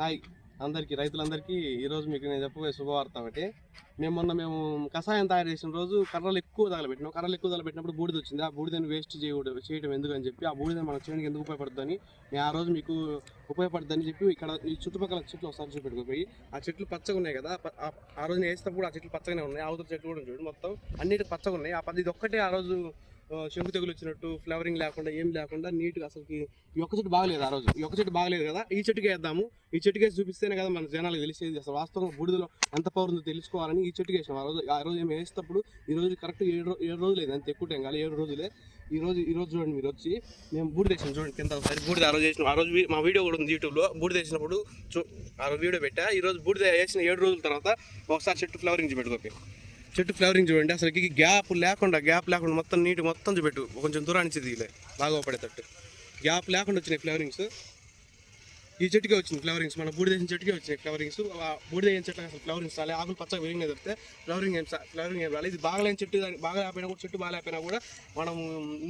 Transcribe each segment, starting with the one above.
Hi. అందరికీ రైతులందరికీ ఈరోజు మీకు నేను చెప్పబోయే శుభవార్త ఒకటి. మేము మొన్న మేము కషాయం తయారు చేసిన రోజు కర్రలు ఎక్కువ తగలబెట్టినాం. కర్రలు ఎక్కువ తగలబెట్టినప్పుడు బూడిద వచ్చింది. ఆ బూడిదని వేస్ట్ చేయడం చేయడం ఎందుకు అని చెప్పి ఆ బూడిద మన చేయడానికి ఎందుకు ఉపయోగపడుతుందని నేను ఆ రోజు మీకు ఉపయోగపడుతుందని చెప్పి ఇక్కడ ఈ చుట్టుపక్కల చెట్లు ఒకసారి చూపెట్టుకుపోయి ఆ చెట్లు పచ్చగా ఉన్నాయి కదా ఆ- ఆ రోజు వేసినప్పుడు ఆ చెట్లు పచ్చగానే ఉన్నాయి. అవతల చెట్లు కూడా చూడు మొత్తం అన్నిటి పచ్చగా ఉన్నాయి. ఆ పది ఇది ఒక్కటే ఆ రోజు శంకు తెగులు వచ్చినట్టు ఫ్లవరింగ్ లేకుండా ఏం లేకుండా నీట్గా అసలుకి ఈ ఒక్క చెట్టు బాగలేదు ఆ రోజు. ఈ ఒక్క చెట్టు బాగలేదు కదా ఈ చెట్టుకి వేద్దాము. ఈ చెట్టుకే చూపిస్తేనే కదా మన జనాలకు తెలిసేది. అసలు వాస్తవంగా బూడిదలో ఎంత పవర్ ఉందో తెలుసుకోవాలని ఈ చెట్టుకి వేసాం. ఆ రోజు ఆ రోజు ఏమి వేసేటప్పుడు ఈ రోజు కరెక్ట్ ఏడు ఏడు రోజులు లేదు అంత ఎక్కువ టైం కాదు ఏడు రోజులే. ఈ రోజు ఈ రోజు చూడండి మీరు వచ్చి మేము బూడిద వేసాం చూడండి కింద ఒకసారి. బూడిద ఆ రోజు వేసిన. ఆ రోజు మా వీడియో కూడా ఉంది యూట్యూబ్లో. బూడిద వేసినప్పుడు చూ ఆ రోజు వీడియో పెట్టా. ఈ రోజు బూడిద వేసిన ఏడు రోజుల తర్వాత ఒకసారి చెట్టు ఫ్లవరింగ్ చూపెట్టుకోకి చెట్టు ఫ్లవరింగ్ చూడండి. అసలు గ్యాప్ లేకుండా గ్యాప్ లేకుండా మొత్తం నీటి మొత్తం చూపెట్టు. కొంచెం దూరానికి దిగిలే బాగా పడేటట్టు గ్యాప్ లేకుండా వచ్చినాయి ఫ్లవరింగ్స్. ఈ చెట్టుకే వచ్చింది ఫ్లవరింగ్స్. మన బూడిదేసిన చెట్టుకే వచ్చినాయి ఫ్లవరింగ్స్. బూడిదేసిన చెట్టు అసలు ఫ్లవరింగ్స్ రాలే. ఆకులు పచ్చగా విరిగినాయి తప్పితే ఫ్లవరింగ్ ఏం ఫ్లవరింగ్ ఏం రాలేదు ఇది బాగా లేని చెట్టు దాన్ని బాగా లేకపోయినా కూడా చెట్టు బాగా లేకపోయినా కూడా మనం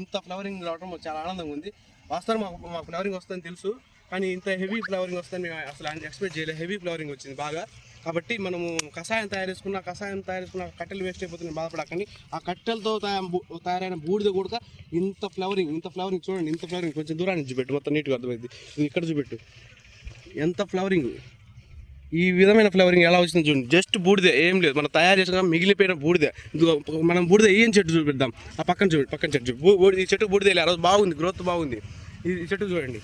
ఇంత ఫ్లవరింగ్ రావడం చాలా ఆనందంగా ఉంది. వాస్తవం మాకు మాకు ఫ్లవరింగ్ వస్తుందని తెలుసు. కానీ ఇంత హెవీ ఫ్లవరింగ్ వస్తుందని మేము అసలు ఎక్స్పెక్ట్ చేయలేదు. హెవీ ఫ్లవరింగ్ వచ్చింది బాగా. కాబట్టి మనము కషాయం తయారు చేసుకున్న కషాయం తయారు చేసుకున్న కట్టెలు వేస్ట్ అయిపోతుంది బాధపడకండి. ఆ కట్టెలతో బూ- తయారైన బూడిద కూడా ఇంత ఫ్లవరింగ్ ఇంత ఫ్లవరింగ్ చూడండి ఇంత ఫ్లవరింగ్ కొంచెం దూరానికి చూపెట్టు మొత్తం నీట్గా అర్థమైంది. ఇది ఇక్కడ చూపెట్టు. ఎంత ఫ్లవరింగ్ ఈ విధమైన ఫ్లవరింగ్ ఎలా వచ్చింది చూడండి. జస్ట్ బూడిదే ఏం లేదు. మనం తయారు చేసిన మిగిలిపోయిన బూడిదే. మనం బూడిద ఏం చెట్టు చూపెడదాం. ఆ పక్కన చూపెట్టు పక్కన చెట్టు చూడు. బూ- ఈ చెట్టు బూడిదే ఆ రోజు బాగుంది గ్రోత్ బాగుంది. ఈ చెట్టు చూడండి.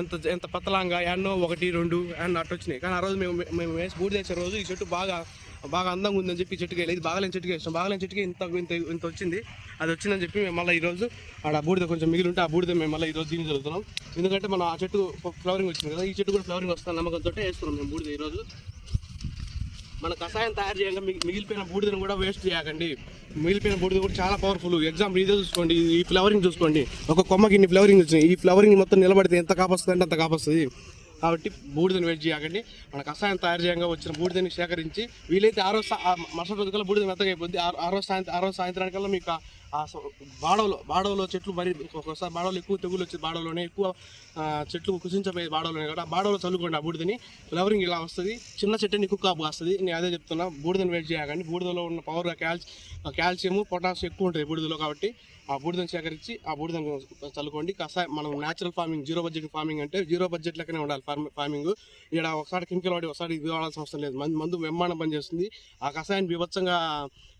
ఎంత ఎంత పతలాంగా ఎన్నో ఒకటి రెండు అండ్ అట్టు వచ్చినాయి. కానీ ఆ రోజు మేము మేము వేసి బూడిద వేసిన రోజు ఈ చెట్టు బాగా బాగా అందంగా ఉందని చెప్పి చెట్టుకి వెళ్ళి ఇది బాగాలేని చెట్టుకి వేసాం. బాగాలేని చెట్టుకి ఇంత ఇంత ఇంత వచ్చింది. అది వచ్చిందని చెప్పి మేము మళ్ళీ ఈరోజు ఆడ బూడిద కొంచెం మిగిలి ఉంటే ఆ బూడిద మేము మళ్ళీ ఈరోజు దీని జరుగుతున్నాం. ఎందుకంటే మనం ఆ చెట్టు ఫ్లవరింగ్ వచ్చింది కదా ఈ చెట్టు కూడా ఫ్లవరింగ్ వస్తాను నమ్మకంతో వేస్తున్నాం మేము బూడిద ఈరోజు. మన కషాయం తయారు చేయగా మిగిలిపోయిన బూడిదను కూడా వేస్ట్ చేయకండి. మిగిలిపోయిన బూడిద కూడా చాలా పవర్ఫుల్ ఎగ్జాంపుల్ ఇదే చూసుకోండి ఈ ఫ్లవరింగ్ చూసుకోండి. ఒక కొమ్మకి ఇన్ని ఫ్లవరింగ్ వచ్చినాయి ఈ ఫ్లవరింగ్ మొత్తం నిలబడితే ఎంత కాపొస్తుంది అంటే అంత కాపొస్తుంది. కాబట్టి బూడిదని వేస్ట్ చేయకండి. మన కషాయం తయారు చేయగా వచ్చిన బూడిదని సేకరించి వీలైతే ఆరో మరుసటి రోజు కల్లా బూడిద మెత్తగా అయిపోద్ది. ఆ సాయంత్రం ఆరో సాయంత్రానికల్లా మీకు ఆ- బాడవలో బాడవలో చెట్లు మరి ఒక్కొక్కసారి బాడవలో ఎక్కువ తెగులు వచ్చి బాడవలోనే ఎక్కువ చెట్లు కుసించపోయేది బాడవలోనే కాబట్టి ఆ బాడవలో చల్లుకోండి ఆ బూడిదని. ఫ్లవరింగ్ ఇలా వస్తుంది. చిన్న చెట్టుని ఎక్కువ కాపు వస్తుంది నేను అదే చెప్తున్నా బూడిదని వెయిట్ చేయకండి. బూడిదలో ఉన్న పవర్ కాల్చి కాల్షియం పొటాషియం ఎక్కువ ఉంటుంది బూడిదలో కాబట్టి ఆ బూడిదని సేకరించి ఆ బూడిదని చల్లుకోండి. కసాయం మనం natural farming zero budget farming అంటే జీరో బడ్జెట్ లెక్కనే ఉండాలి ఫార్మ్ ఫార్మింగ్ ఇక్కడ ఒకసారి కెమికల్ వాడి ఒకసారి ఇది వాడాల్సిన అవసరం లేదు. మందు మందు వెమ్మానం పనిచేస్తుంది. ఆ కషాయాన్ని బీభత్సంగా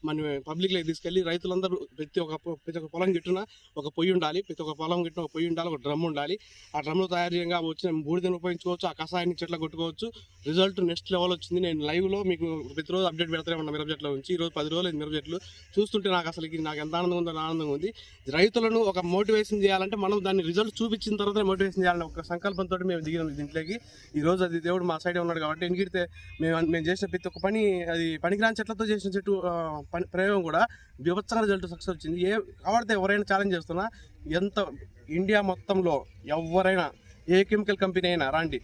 మన పబ్లిక్లోకి తీసుకెళ్ళి రైతులందరూ ప్రతి ఒక్క ప్రతి ఒక్క పొలం గిట్టున ఒక పొయ్యి ఉండాలి ప్రతి ఒక్క పొలం గిట్టిన ఒక పొయ్యి ఉండాలి ఒక డ్రమ్ ఉండాలి. ఆ డ్రమ్లో తయారు చేయంగా వచ్చిన బూడిదని ఉపయోగించుకోవచ్చు ఆ కషాయాన్ని చెట్ల కొట్టుకోవచ్చు. రిజల్ట్ నెక్స్ట్ లెవెల్ వచ్చింది. నేను లైవ్లో మీకు ప్రతిరోజు అప్డేట్ పెడతానే ఉన్నా మిరప చెట్ల నుంచి. ఈరోజు పది రోజులు మిరప చెట్లు. చూస్తుంటే నాకు అసలు నాకు ఎంత ఆనందం ఉందో ఆనందంగా ఉంది. రైతులను ఒక మోటివేషన్ చేయాలంటే మనం దాన్ని రిజల్ట్ చూపించిన తర్వాత మోటివేషన్ చేయాలని ఒక సంకల్పంతో మేము దిగినాం దీంట్లోకి. ఈ రోజు అది దేవుడు మా సైడ్ ఉన్నాడు కాబట్టి ఎందుకంటే మేము మేము చేసిన ప్రతి ఒక్క పని అది పనికిరాని చెట్లతో చేసిన చెట్టు ప్రయోగం కూడా బీభత్సంగా రిజల్ట్ సక్సెస్ వచ్చింది. ఏ కాబట్టి ఎవరైనా ఛాలెంజ్ చేస్తున్నా ఎంత ఇండియా మొత్తంలో ఎవరైనా ఏ కెమికల్ కంపెనీ అయినా రాండి.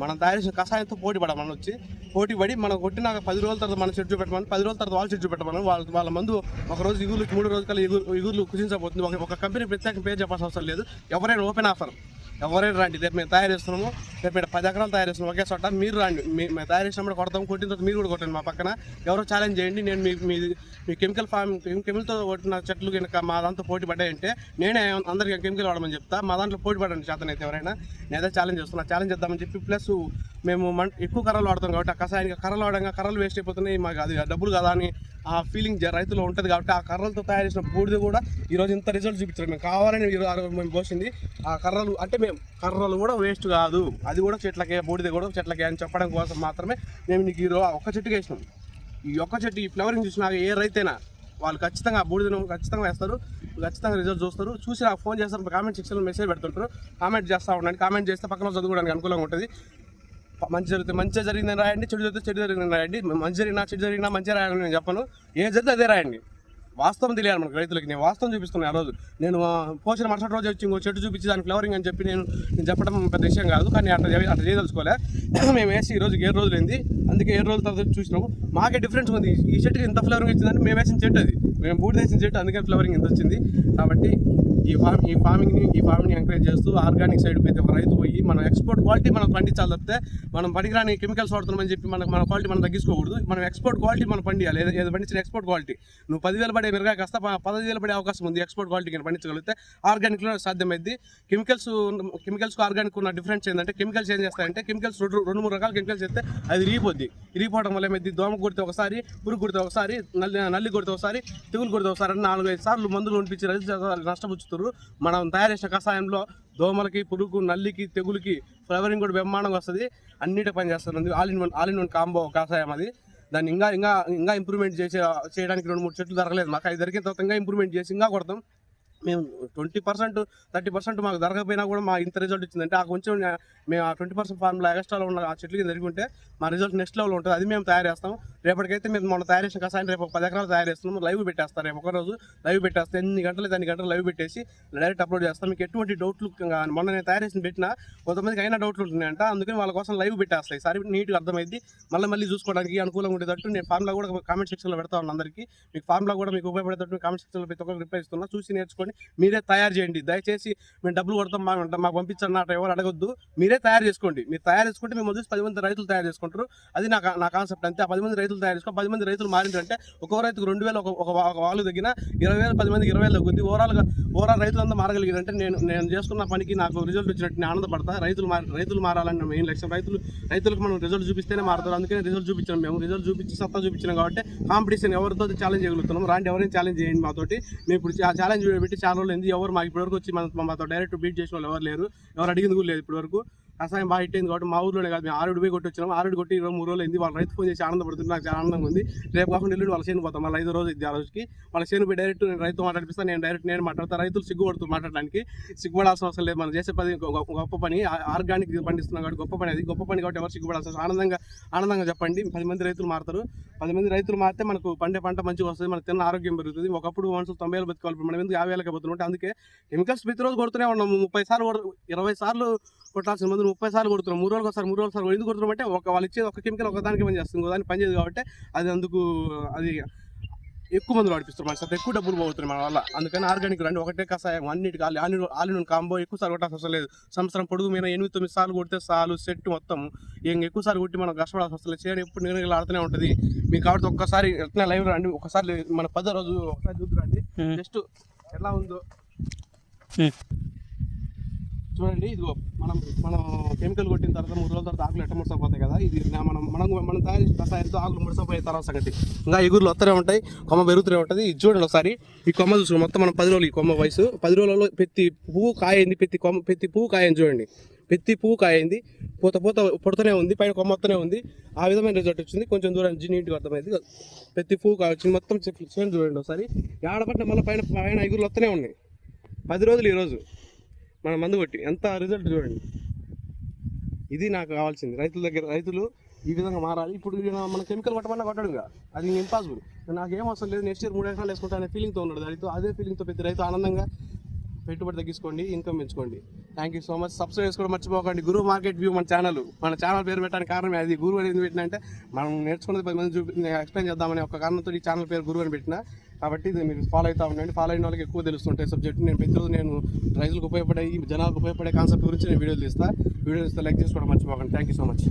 మనం తయారు కషాయంతో పోటీ పడ మనం వచ్చి పోటీ పడి మనం కొట్టిన పది రోజుల తర్వాత మన చెట్టు పెట్టమని పది రోజుల తర్వాత వాళ్ళు చెట్టు పెట్టమని వాళ్ళ వాళ్ళ మందు ఒక రోజు ఇగుర్లు మూడు రోజుల కల్లా ఇగురు ఇగుర్లు కుదించబోతుంది. ఒక ఒక కంపెనీ ప్రత్యేక పేరు చెప్పాల్సిన అవసరం లేదు. ఎవరైనా ఓపెన్ ఆఫర్ ఎవరైనా రండి. రేపు మేము తయారు చేస్తున్నాము. రేపు మేము పది ఎకరాలు తయారు చేస్తున్నాం ఒకే చోట మీరు రండి. మేము తయారు చేసినప్పుడు కొడతాం కొట్టిన తర్వాత మీరు కూడా కొట్టండి మా పక్కన. ఎవరో ఛాలెంజ్ చేయండి. నేను మీ మీ మీ కెమికల్ ఫార్మ్ కెమికల్తో కొట్టిన చెట్లు కనుక మా దాంతో పోటీ పడ్డాయంటే నేనే అందరికీ కెమికల్ వాడమని చెప్తా. మా దాంట్లో పోటీ పడండి చేతనైతే ఎవరైనా. నేను ఛాలెంజ్ చేస్తున్నా. ఛాలెంజ్ చేద్దామని చెప్పి ప్లస్ మేము మన్ ఎక్కువ కర్రలు వాడతాం కాబట్టి ఆ కషాయానికి కర్రలు వాడంగా కర్రలు వేస్ట్ అయిపోతున్నాయి. మాకు అది డబ్బులు కదా అని ఆ ఫీలింగ్ రైతులో ఉంటుంది కాబట్టి ఆ కర్రలతో తయారు చేసిన బూడిద కూడా ఈరోజు ఇంత రిజల్ట్ చూపించారు. మేము కావాలని మేము పోసింది ఆ కర్రలు అంటే మేము కర్రలు కూడా వేస్ట్ కాదు. అది కూడా చెట్లకే బూడిద కూడా చెట్లకే అని చెప్పడం కోసం మాత్రమే మేము నీకు ఈరోజు ఒక్క చెట్టుకి వేసినాం. ఈ ఒక్క చెట్టు ఈ ఫ్లవరింగ్ చూసినాక ఏ రైతైనా వాళ్ళు ఖచ్చితంగా బూడిదను ఖచ్చితంగా వేస్తారు. ఖచ్చితంగా రిజల్ట్ చూస్తారు. చూసి నాకు ఫోన్ చేస్తారు. కామెంట్ సెక్షన్లో మెసేజ్ పెడుతుంటారు. కామెంట్ చేస్తూ ఉండండి. కామెంట్ చేస్తే పక్కన చదువుకోవడానికి అనుకూలంగా ఉంటుంది. మంచి జరిగితే మంచిగా జరిగిందని రాయండి చెడు జరిగితే చెడు జరిగిందని రాయండి. మంచి జరిగినా చెడు జరిగినా మంచిగా రాయాలని నేను చెప్పను. ఏ జరిగితే అదే రాయండి. వాస్తవం తెలియాలి మనకు రైతులకి. నేను వాస్తవం చూపిస్తున్నాను ఆ రోజు. నేను పోషణ పోసిన మరుసటి రోజు వచ్చి ఇంకో చెట్టు చూపించి దాని ఫ్లవరింగ్ అని చెప్పి నేను నేను చెప్పడం పెద్ద విషయం కాదు. కానీ అట్లా అట్లా చేయదలుచుకోలే. మేము వేసి ఈ రోజు ఏడు రోజులు అయింది. అందుకే ఏడు రోజుల తర్వాత చూసినాము. మాకే డిఫరెన్స్ ఉంది. ఈ చెట్టుకి ఇంత ఫ్లవరింగ్ వచ్చిందంటే మేము వేసిన చెట్టు అది. మేము బూడి వేసిన చెట్టు అందుకే ఫ్లవరింగ్ ఇంత వచ్చింది. కాబట్టి ఈ ఫార్మ్ ఈ ఫార్మింగ్ని ఈ ఫార్మింగ్ ఎంకరేజ్ చేస్తూ ఆర్గానిక్ సైడ్ ప్రతి ఒక్క రైతు పోయి మనం ఎక్స్పోర్ట్ క్వాలిటీ మనం పండించాలి తప్పితే మనం పనికిరాని కెమికల్స్ వాడుతున్నామని చెప్పి మనకు మన క్వాలిటీ మనం తగ్గించుకోకూడదు. మనం ఎక్స్పోర్ట్ క్వాలిటీ మనం పండియాలి. ఏదో ఏదో పండించిన ఎక్స్పోర్ట్ క్వాలిటీ. నువ్వు పదివేలు పడే మిరగా కాస్త పదివేలు పదహైదు వేలు పడే అవకాశం ఉంది ఎక్స్పోర్ట్ క్వాలిటీ కింద పండించగలిగితే ఆర్గానిక్లో సాధ్యమైంది కెమికల్స్ కెమికల్స్ ఆర్గానిక్ ఉన్న డిఫరెన్స్ ఏంటంటే కెమికల్స్ ఏం చేస్తాయంటే కెమికల్స్ రెండు రెండు మూడు రకాల కెమికల్స్ చేస్తే అది రీపోద్ది రీపోవడం వల్ల ఏమైంది దోమ కొడితే ఒకసారి పురుగు కొడితే ఒకసారి నల్లి నల్లి కొడితే ఒకసారి తెగులు కొడితే ఒకసారి నాలుగు ఐదు సార్లు మందులు పంపించి రైతు నష్టపుచ్చుతారు మనం తయారు చేసిన కషాయంలో దోమలకి పురుగు నల్లికి తెగులుకి ఫ్లవరింగ్ కూడా బ్రహ్మాండంగా వస్తుంది. అన్నిటి పని చేస్తున్నది all in one all in one combo కషాయం అది. దాన్ని ఇంకా ఇంకా ఇంకా ఇంప్రూవ్మెంట్ చేసే చేయడానికి రెండు మూడు చెట్లు దొరకలేదు. మాకు అది దొరికిన తర్వాత ఇంకా ఇంప్రూవ్మెంట్ చేసి ఇంకా కొడతాం. మేము ట్వంటీ పర్సెంట్ థర్టీ పర్సెంట్ మాకు దొరకకపోయినా కూడా మా ఇంత రిజల్ట్ వచ్చిందంటే ఆ కొంచెం మేము ఆ ట్వంటీ పర్సెంట్ ఫార్మ్లో ఎక్స్ట్రాలో ఉన్న ఆ చెట్లు జరిగి ఉంటే మా రిజల్ట్ నెక్స్ట్ లెవెల్ ఉంటుంది. అది మేము తయారు చేస్తాం. రేపటికైతే మేము మొన్న తయారు చేసిన కసాయం రేపు పది ఎకరాలు తయారు చేస్తున్నాం. లైవ్ పెట్టేస్తాం రేపు ఒకరోజు లైవ్ పెట్టేస్తే ఎన్ని గంటలు ఎన్ని గంటలు లైవ్ పెట్టేసి డైరెక్ట్ అప్లోడ్ చేస్తాం. మీకు ఎటువంటి డౌట్లు మొన్న నేను తయారు చేసిన పెట్టినా కొంతమందికి అయినా డౌట్లు ఉంటున్నాయంట. అందుకని వాళ్ళ కోసం లైవ్ పెట్టేస్తాయి. ఈసారి నీట్గా అర్థమైంది. మళ్ళీ మళ్ళీ చూసుకోవడానికి అనుకూలంగా ఉండేటట్టు నేను ఫార్ములా కూడా కామెంట్ సెక్షన్లో పెడతా ఉన్నాను అందరికీ. మీకు ఫార్ములా కూడా మీకు ఉపయోగపడేటట్టు కామెంట్ సెక్షన్లో ప్రతి ఒక్కరికి రిప్లై ఇస్తున్నా. చూసి కానీ మీరే తయారు చేయండి. దయచేసి మేము డబ్బులు కొడతాం మాకు మాకు పంపించండి నాట ఎవరు అడగొద్దు. మీరే తయారు చేసుకోండి. మీరు తయారు చేసుకుంటే మేము చూసి పది మంది రైతులు తయారు చేసుకుంటారు. అది నా నా కాన్సెప్ట్ అంతే. ఆ పది మంది రైతులు తయారు చేసుకో పది మంది రైతులు మారిందంటే ఒక్కో రైతుకు రెండు వేలు ఒక ఒక ఒక వాళ్ళు తగ్గిన ఇరవై వేలు పది మందికి ఇరవై వేలు తగ్గుద్ది. ఓవరాల్గా ఓవరాల్ రైతులంతా మారగలిగారంటే నేను నేను చేసుకున్న పనికి నాకు రిజల్ట్ వచ్చినట్టు నేను ఆనందపడతా. రైతులు మారి రైతులు మారాలని మెయిన్ లక్ష్యం. రైతులు రైతులకు మనం రిజల్ట్ చూపిస్తేనే మారుతారు. అందుకని రిజల్ట్ చూపించాం మేము. రిజల్ట్ చూపించి సత్తా చూపించినాం కాబట్టి కాంపిటీషన్ ఎవరితో ఛాలెంజ్ చేయగలుగుతున్నాం. రాండి ఎవరైనా ఛాలెంజ్ చేయండి మాతోటి. మేము ఇప్పుడు ఛాలెంజ్ పెట్టి చాలా రోజులు ఎవరు మాకు ఇప్పటివరకు వచ్చి మన మాతో డైరెక్ట్ బీట్ చేసిన వాళ్ళు ఎవరు లేరు. ఎవరు అడిగింది కూడా లేదు ఇప్పటివరకు. కషాయం బాగా హిట్ అయింది కాబట్టి మా ఊర్లోనే కాదు మేము ఆరుడు పోయి కొట్టి వచ్చినాం ఆరుడు కొట్టి ఇరవై మూడు రోజులు అయింది. వాళ్ళు రైతు ఫోన్ చేసి ఆనందపడుతుంది నాకు చాలా ఆనందంగా ఉంది. రేపు కాకుండా ఎల్లుండి వాళ్ళ చేను పోతాం. మళ్ళీ ఐదో రోజు ఇది ఆ రోజుకి. వాళ్ళ చేను పోయి డైరెక్ట్ నేను రైతు మాట్లాడిపిస్తాను నేను డైరెక్ట్ నేను మాట్లాడతాను రైతులు సిగ్గుపడుతూ మాట్లాడడానికి సిగ్గుపడాల్సిన అవసరం లేదు. మనం చేసే పని గొప్ప పని. ఆ- ఆర్గానిక్ పండిస్తున్నాం కాబట్టి గొప్ప పని అది. గొప్ప పని కాబట్టి ఎవరు సిగ్గుపడాల్సిన ఆనందంగా ఆనందంగా చెప్పండి. పది మంది రైతులు మారుతారు. పది మంది రైతులు మారితే మనకు పండే పంట మంచిగా వస్తుంది. మనకు తిన్న ఆరోగ్యం పెరుగుతుంది. ఒకప్పుడు మనుషులు తొంభై ఏళ్ళు బతుకోవాలి మనం ఎందుకు యాభై ఏళ్ళకి పోతుంటే అందుకే కెమికల్స్ ప్రతిరోజు కొడుతూనే ఉన్నాం. ముప్పై సార్లు ఇరవై సార్లు కొట్టాల్సిన మందులు ముప్పై సార్లు కొడుతున్నాం. మూడు రోజులకు ఒకసారి మూడు రోజులు ఎందుకు కొడుతున్నాం అంటే ఒక వాళ్ళు ఇచ్చేది ఒక కెమికల్ ఒక దానికి పని చేస్తుంది. దానికి పని చేయదు కాబట్టి అది అందుకు అది ఎక్కువ మందులు వాడిపిస్తారు. మన సార్ ఎక్కువ డబ్బులు పోతున్నాయి మన వల్ల. అందుకని ఆర్గానిక్ రండి. ఒకటే కషాయం అన్నిటికి ఆలి ఆలిన కాంబో ఎక్కువ సార్లు కొట్టాల్సిన అవసరం లేదు. సంవత్సరం పొడుగు మీద ఎనిమిది తొమ్మిది సార్లు కొడితే సాలు సెట్ మొత్తం ఏం ఎక్కువ సార్లు కొట్టి మనం కష్టపడాల్సిన అవసరం లేదు. చేయడం ఎప్పుడు నేను ఆడుతూనే ఉంటుంది. మీకు కాబట్టి ఒక్కసారి ఎట్లా లైవ్ రండి. ఒకసారి మన పదో రోజు ఒకసారి చూద్దురండి. జస్ట్ ఎలా ఉందో. చూడండి ఇదిగో మనం మనం కెమికల్ కొట్టిన తర్వాత మూడు రోజుల తర్వాత ఆకులు ఎట్ట ముడసపోతాయి కదా ఇది మనం మనం మనం తయారు కషాయంతో ఆకులు ముడసపోయే తర్వాత సంగతి. ఇంకా ఎగురులు వస్తూనే ఉంటాయి కొమ్మ పెరుగుతూనే ఉంటుంది. ఇది చూడండి ఒకసారి ఈ కొమ్మ చూసుకోండి మొత్తం మనం పది రోజులు ఈ కొమ్మ వయసు. పది రోజులలో ప్రతి పువ్వు కాయింది ప్రతి కొమ్మ ప్రతి పువ్వు కాయింది చూడండి. ప్రతి పువ్వు కాయింది పూత పూత పుడుతూనే ఉంది పైన కొమ్మ వస్తూనే ఉంది. ఆ విధమైన రిజల్ట్ వచ్చింది. కొంచెం దూరం నీట్గా అర్థమైంది. ప్రతి పువ్వు కాయ వచ్చింది. మొత్తం చెట్లు చూడండి ఒకసారి. ఏడపట్టిన మళ్ళీ పైన పైన ఎగురులు వస్తూనే ఉన్నాయి. పది రోజులు ఈరోజు మన మందు కొట్టి. ఎంత రిజల్ట్ చూడండి. ఇది నాకు కావాల్సింది. రైతుల దగ్గర రైతులు ఈ విధంగా మారాలి. ఇప్పుడు మన కెమికల్ కొట్టమన్నా కొట్టడు అది ఇంపాసిబుల్ నాకు ఏం అవసరం లేదు. నెక్స్ట్ ఇయర్ మూడు ఎకరాలు వేసుకుంటా అనే ఫీలింగ్తో ఉన్నాడు. రైతు అదే ఫీలింగ్తో ప్రతి రైతు ఆనందంగా పెట్టుబడి తగ్గించుకోండి ఇన్కమ్ పెంచుకోండి. Thank you so much subscribe చేసుకోవడం మర్చిపోకండి. గురువు మార్కెట్ వ్యూ మన ఛానల్ మన ఛానల్ పేరు పెట్టడానికి కారణం అది. గురువు అనేది పెట్టిన అంటే మనం నేర్చుకున్నది పది మంది చూపి ఎక్స్ప్లెయిన్ చేద్దామనే ఒక కారణంతో ఈ ఛానల్ పేరు గురువు అని పెట్టిన కాబట్టి ఇది మీరు ఫాలో అవుతా ఉండండి. ఫాలో అయిన వాళ్ళకి ఎక్కువ తెలుస్తుంటాయి సబ్జెక్ట్ నేను ప్రతిరోజు నేను రైతులకు ఉపయోగపడే జనాలకు ఉపయోగపడే కాన్సెప్ట్ గురించి నేను వీడియోలు తీస్తాను వీడియోలు తీస్తే లైక్ చేసుకోవడం మర్చిపోకండి. Thank you so much